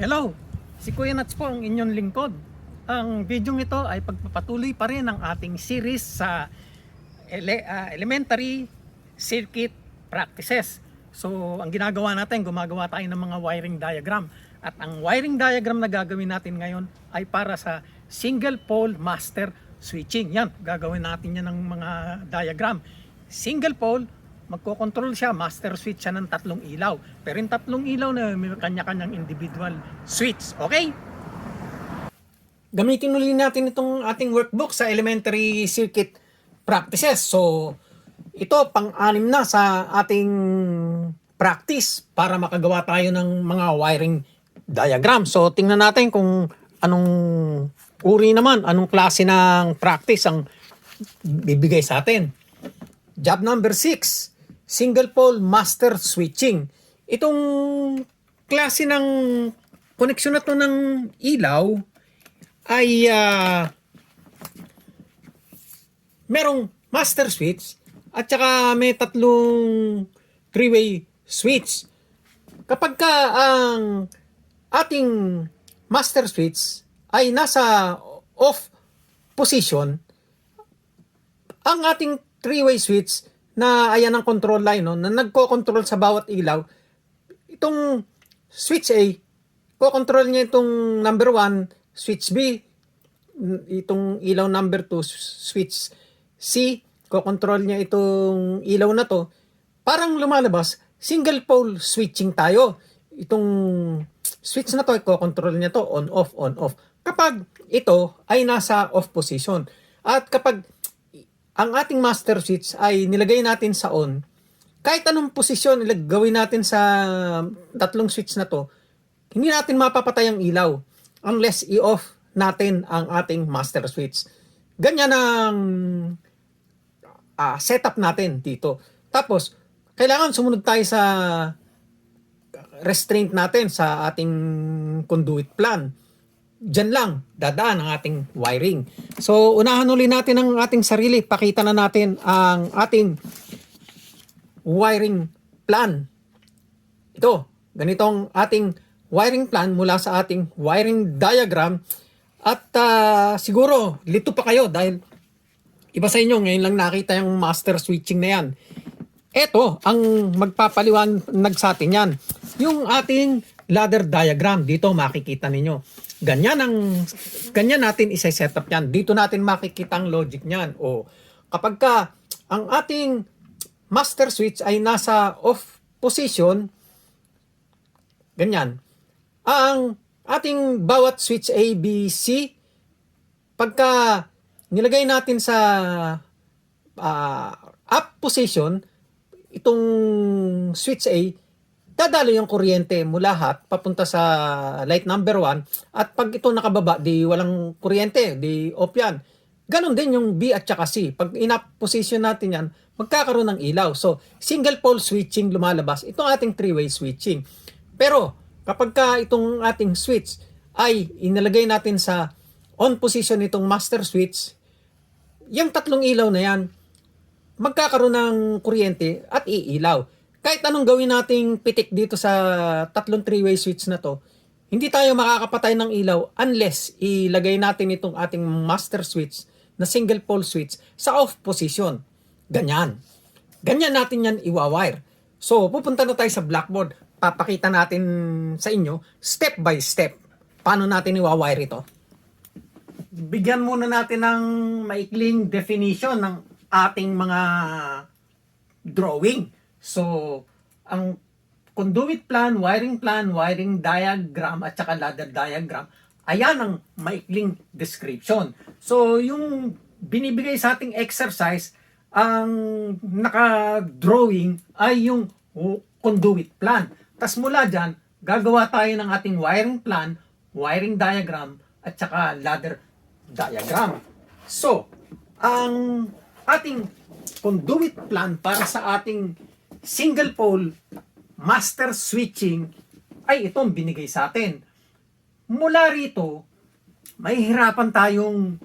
Hello, si Kuya Nats po ang inyong lingkod. Ang video ito ay pagpapatuloy pa rin ng ating series sa ele- ah, elementary circuit practices. So, ang ginagawa natin, gumagawa tayo ng mga wiring diagram. At ang wiring diagram na gagawin natin ngayon ay para sa single pole master switching. Yan, gagawin natin yan ng mga diagram. Single pole, magkocontrol siya, master switch siya ng tatlong ilaw. Pero yung tatlong ilaw na may kanya-kanyang individual switch. Okay? Gamitin ulit natin itong ating workbook sa elementary circuit practices. So, ito pang-anim na sa ating practice para makagawa tayo ng mga wiring diagram. So, tingnan natin kung anong uri naman, anong klase ng practice ang bibigay sa atin. Job number 6, single pole master switching. Itong klase ng koneksyon na to ng ilaw ay ah, merong master switch at saka may tatlong three-way switch. Kapag ka ang ating master switch ay nasa off position, ang ating three-way switch na ayan ang control line no, na nagko-control sa bawat ilaw, itong switch A, ko-control niya itong number 1, switch B, itong ilaw number 2, switch C, ko-control niya itong ilaw na to. Parang lumalabas, single pole switching tayo. Itong switch na to, ko-control niya to on off on off. Kapag ito ay nasa off position. At kapag ang ating master switch ay nilagay natin sa on, kahit anong posisyon gawin natin sa tatlong switch na to, hindi natin mapapatay ang ilaw unless i-off natin ang ating master switch. Ganyan ang ah, setup natin dito. Tapos, kailangan sumunod tayo sa restraint natin sa ating conduit plan. Diyan lang, dadaan ang ating wiring. So, unahan uli natin ang ating sarili. Pakita na natin ang ating wiring plan. Ito, ganitong ating wiring plan mula sa ating wiring diagram. At ah, siguro, lito pa kayo dahil iba sa inyo, ngayon lang nakita yung master switching na yan. Ito, ang magpapaliwanag sa atin yan. Yung ating ladder diagram, dito makikita ninyo. Ganyan ang ganyan natin isa-set up yan. Dito natin makikita ang logic niyan. O kapag ka ang ating master switch ay nasa off position, ganyan. Ang ating bawat switch A, B, C, pagka nilagay natin sa ah, up position, itong switch A, dadalo yung kuryente mula hot papunta sa light number 1 at pag ito nakababa di walang kuryente di off yan. Ganon din yung B at saka C. Pag in-up position natin yan magkakaroon ng ilaw. So single pole switching lumalabas. Itong ating three-way switching. Pero kapag ka itong ating switch ay inalagay natin sa on position itong master switch yung tatlong ilaw na yan magkakaroon ng kuryente at iilaw. Kahit anong gawin nating pitik dito sa tatlong three-way switch na to, hindi tayo makakapatay ng ilaw unless ilagay natin itong ating master switch na single pole switch sa off position. Ganyan. Ganyan natin yan iwawire. So, pupunta na tayo sa blackboard. Papakita natin sa inyo step by step paano natin iwawire ito bigyan muna natin ng maikling definition ng ating mga drawing. So, ang conduit plan, wiring plan, wiring diagram, at saka ladder diagram, ayan ang maikling description. So, yung binibigay sa ating exercise, ang naka-drawing ay yung conduit plan. Tapos mula dyan, gagawa tayo ng ating wiring plan, wiring diagram, at saka ladder diagram. So, ang ating conduit plan para sa ating single pole master switching ay itong binigay sa atin. Mula rito, may hirapan tayong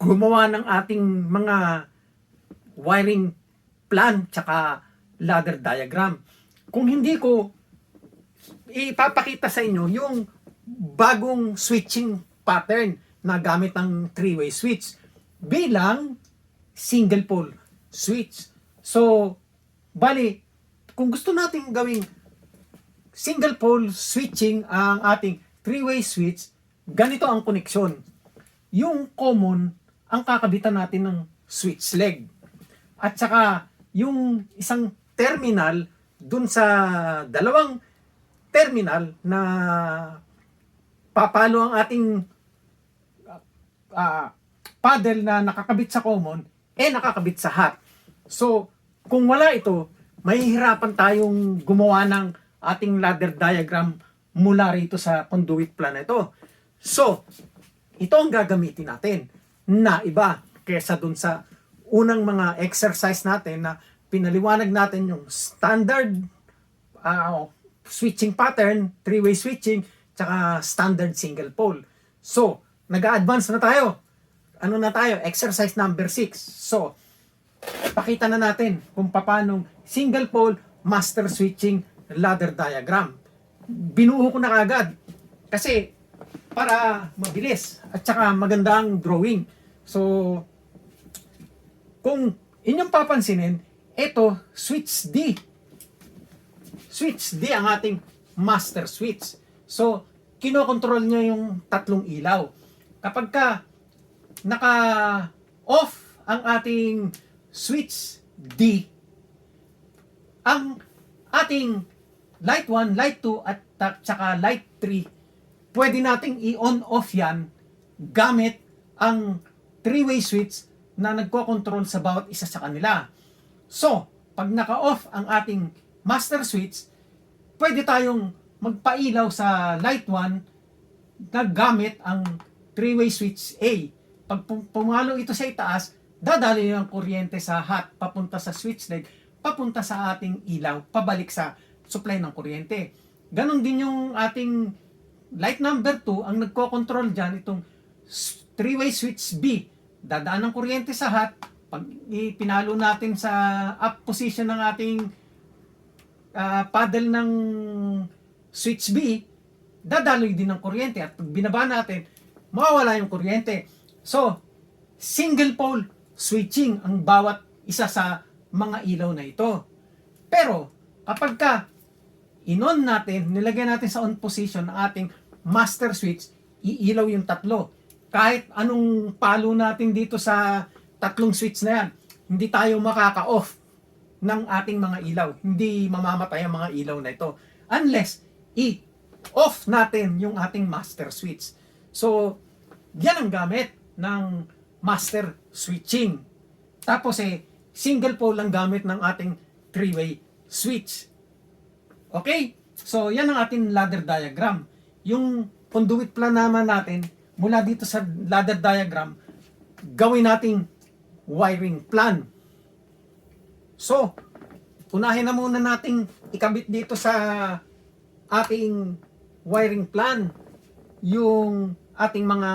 gumawa ng ating mga wiring plan tsaka ladder diagram. Kung hindi ko ipapakita sa inyo yung bagong switching pattern na gamit ng three-way switch bilang single pole switch. So, bali, kung gusto nating gawing single pole switching ang ating three-way switch, ganito ang koneksyon. Yung common, ang kakabitan natin ng switch leg. At saka, yung isang terminal dun sa dalawang terminal na papalo ang ating ah, paddle na nakakabit sa common, eh nakakabit sa hot. So, kung wala ito, mahihirapan tayong gumawa ng ating ladder diagram mula rito sa conduit plan na ito. So, ito ang gagamitin natin na iba kesa dun sa unang mga exercise natin na pinaliwanag natin yung standard ah, switching pattern, three-way switching, tsaka standard single pole. So, nag-advance na tayo. Ano na tayo? Exercise number 6. So, pakita na natin kung paano single pole master switching ladder diagram. Binuo ko na kagad kasi para mabilis at saka magandang drawing. So, kung inyong papansinin, ito, switch D. Switch D ang ating master switch. So, kinokontrol niya yung tatlong ilaw. Kapag ka naka-off ang ating switch D, ang ating light 1, light 2 at tsaka light 3, pwede nating i-on off yan gamit ang three-way switch na nagko-control sa bawat isa sa kanila. So, pag naka-off ang ating master switch, pwede tayong magpailaw sa light 1 na gamit ang three-way switch A. Pag pum- pumalo ito sa itaas, dadali ang kuryente sa hot papunta sa switch leg, papunta sa ating ilaw, pabalik sa supply ng kuryente. Ganon din yung ating light number 2, ang nagko-control dyan, itong three-way switch B. Dadaan ng kuryente sa hot, pag ipinalo natin sa up position ng ating ah, paddle ng switch B, dadaloy din ng kuryente at pag binaba natin, mawawala yung kuryente. So, single pole switching ang bawat isa sa mga ilaw na ito. Pero, kapag ka inon natin, nilagay natin sa on position ang ating master switch, iilaw yung tatlo. Kahit anong palo natin dito sa tatlong switch na yan, hindi tayo makaka-off ng ating mga ilaw. Hindi mamamatay ang mga ilaw na ito. Unless, i-off natin yung ating master switch. So, yan ang gamit ng master switching. Tapos eh, single pole lang gamit ng ating three-way switch. Okay? So, yan ang ating ladder diagram. Yung conduit plan naman natin, mula dito sa ladder diagram, gawin nating wiring plan. So, unahin na muna nating ikabit dito sa ating wiring plan yung ating mga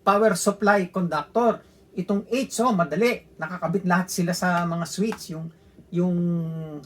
power supply conductor. Itong H, oh, madali. Nakakabit lahat sila sa mga switch, yung, yung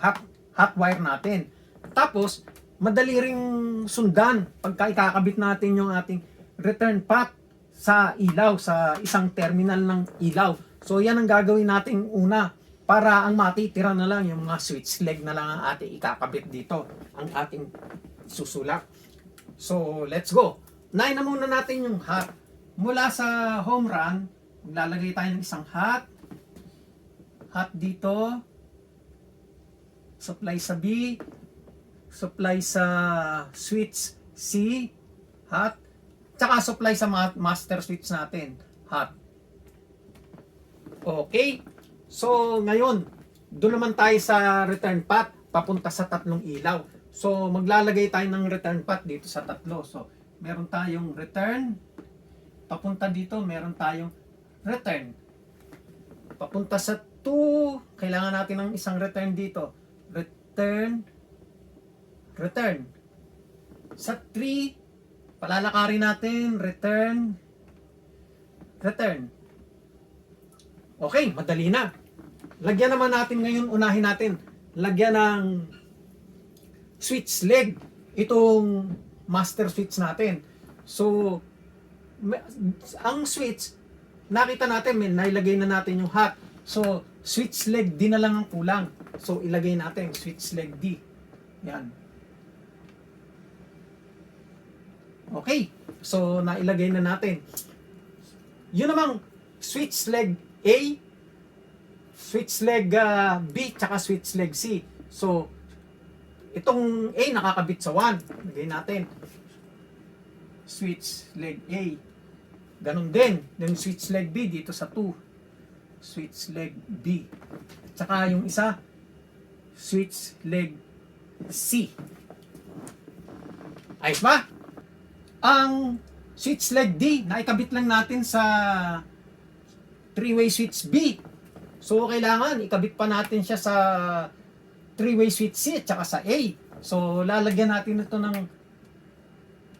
hot, hot wire natin. Tapos, madali ring sundan pagka ikakabit natin yung ating return path sa ilaw, sa isang terminal ng ilaw. So, yan ang gagawin natin una para ang matitira na lang yung mga switch leg na lang ang ating ikakabit dito, ang ating susulak. So, let's go. Nain na muna natin yung hot. Mula sa home run, maglalagay tayo ng isang hot. Hot dito. Supply sa B. Supply sa switch C. Hot. Tsaka supply sa ma- master switch natin. Hot. Okay. So, ngayon, doon naman tayo sa return path papunta sa tatlong ilaw. So, maglalagay tayo ng return path dito sa tatlo. So, meron tayong return. Papunta dito, meron tayong return. Papunta sa 2, kailangan natin ng isang return dito. Return. Return. Sa 3, palalakarin natin. Return. Return. Okay, madali na. Lagyan naman natin ngayon, unahin natin. Lagyan ng switch leg itong master switch natin. So, ang switch, nakita natin, may nailagay na natin yung hot. So, switch leg D na lang ang kulang. So, ilagay natin switch leg D. Yan. Okay. So, nailagay na natin. Yun namang switch leg A, switch leg ah, B, tsaka switch leg C. So, itong A nakakabit sa 1. Lagay natin. Switch leg A. Ganon din. Then switch leg B dito sa 2. Switch leg B. Tsaka yung isa, switch leg C. Ayos ba? Ang switch leg D, naikabit lang natin sa three-way switch B. So, kailangan ikabit pa natin siya sa three-way switch C at saka sa A. So, lalagyan natin ito ng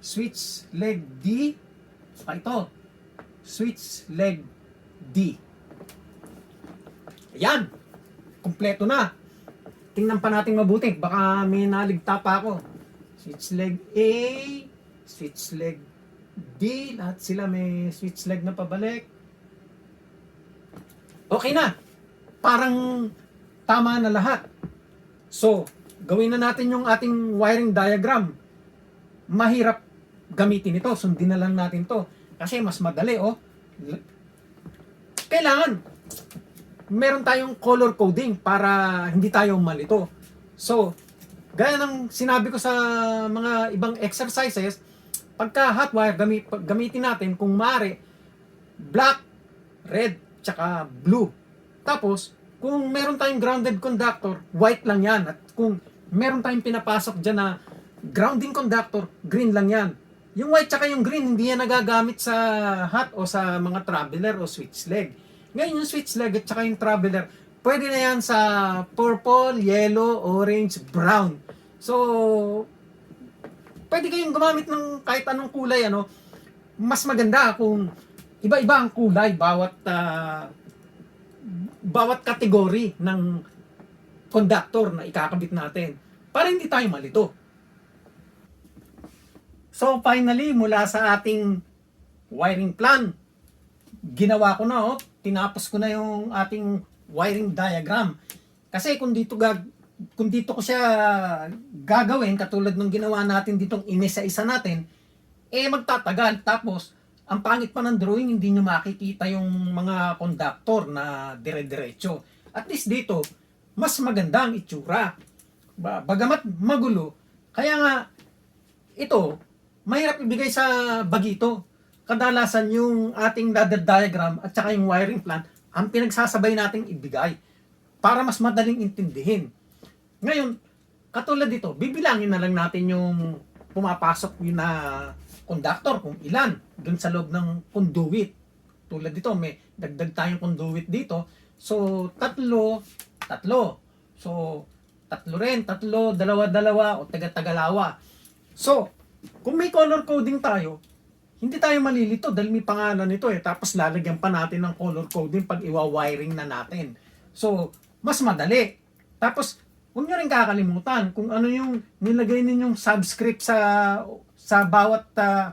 switch leg D. Saka ito, switch leg D. Ayan. Kompleto na. Tingnan pa natin mabuti. Baka may naligta pa ako. Switch leg A, switch leg D. Lahat sila may switch leg na pabalik. Okay na. Parang tama na lahat. So, gawin na natin yung ating wiring diagram. Mahirap gamitin ito. Sundin na lang natin to. Kasi mas madali, oh. Kailangan meron tayong color coding para hindi tayo malito. So, gaya ng sinabi ko sa mga ibang exercises, pagka hot wire gamit, gamitin natin kung mare black, red, tsaka blue. Tapos, kung meron tayong grounded conductor, white lang yan. At kung meron tayong pinapasok dyan na grounding conductor, green lang yan. Yung white tsaka yung green, hindi yan nagagamit sa hot o sa mga traveler o switch leg. Ngayon yung switch leg at tsaka yung traveler, pwede na yan sa purple, yellow, orange, brown. So, pwede kayong gumamit ng kahit anong kulay, ano, mas maganda kung iba-iba ang kulay bawat ah, bawat kategory ng conductor na ikakabit natin para hindi tayo malito. So finally, mula sa ating wiring plan, ginawa ko na, oh, tinapos ko na yung ating wiring diagram. Kasi kung dito gag kung dito ko siya gagawin katulad ng ginawa natin ditong inisa-isa natin, eh magtatagal. Tapos, ang pangit pa ng drawing, hindi nyo makikita yung mga conductor na dire-diretso. At least dito, mas maganda ang itsura. Ba- Bagamat magulo, kaya nga, ito, mahirap ibigay sa bagito. Kadalasan yung ating ladder diagram at saka yung wiring plan, ang pinagsasabay nating ibigay para mas madaling intindihin. Ngayon, katulad dito, bibilangin na lang natin yung pumapasok yun na conductor kung ilan dun sa loob ng conduit. Tulad dito, may dagdag tayong conduit dito. So, tatlo, tatlo. So, tatlo rin, tatlo, dalawa-dalawa, o taga-tagalawa. So, kung may color coding tayo, hindi tayo malilito dahil may pangalan ito eh. Tapos lalagyan pa natin ng color coding pag iwa-wiring na natin. So, mas madali. Tapos, huwag nyo rin kakalimutan kung ano yung nilagay ninyong subscript sa sa bawat ah,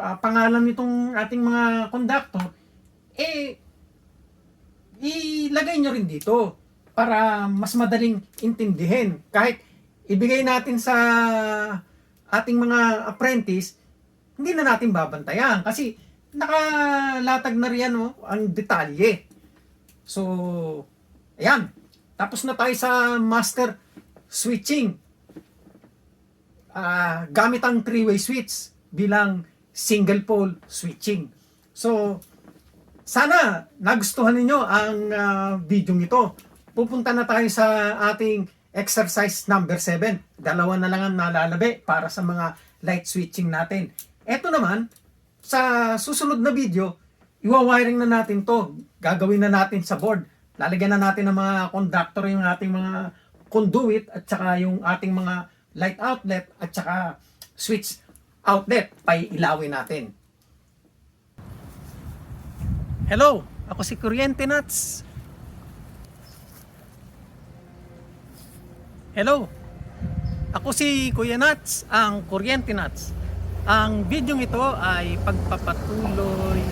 ah, pangalan nitong ating mga conductor, eh, ilagay nyo rin dito para mas madaling intindihin. Kahit ibigay natin sa ating mga apprentice, hindi na natin babantayan kasi nakalatag na riyan no, ang detalye. So, ayan. Tapos na tayo sa master switching. Ah, gamit ang three-way switch bilang single pole switching. So, sana nagustuhan ninyo ang ah, video ito. Pupunta na tayo sa ating exercise number 7. Dalawa na lang ang nalalabi para sa mga light switching natin. Ito naman, sa susunod na video, iwa-wiring na natin to. Gagawin na natin sa board. Lalagyan na natin ng mga conductor yung ating mga conduit at saka yung ating mga light outlet at saka switch outlet ilawin natin. Hello, ako si Kuryente Nuts. Hello. Ako si Kuya Nats, ang Kuryente Nats. Ang video ito ay pagpapatuloy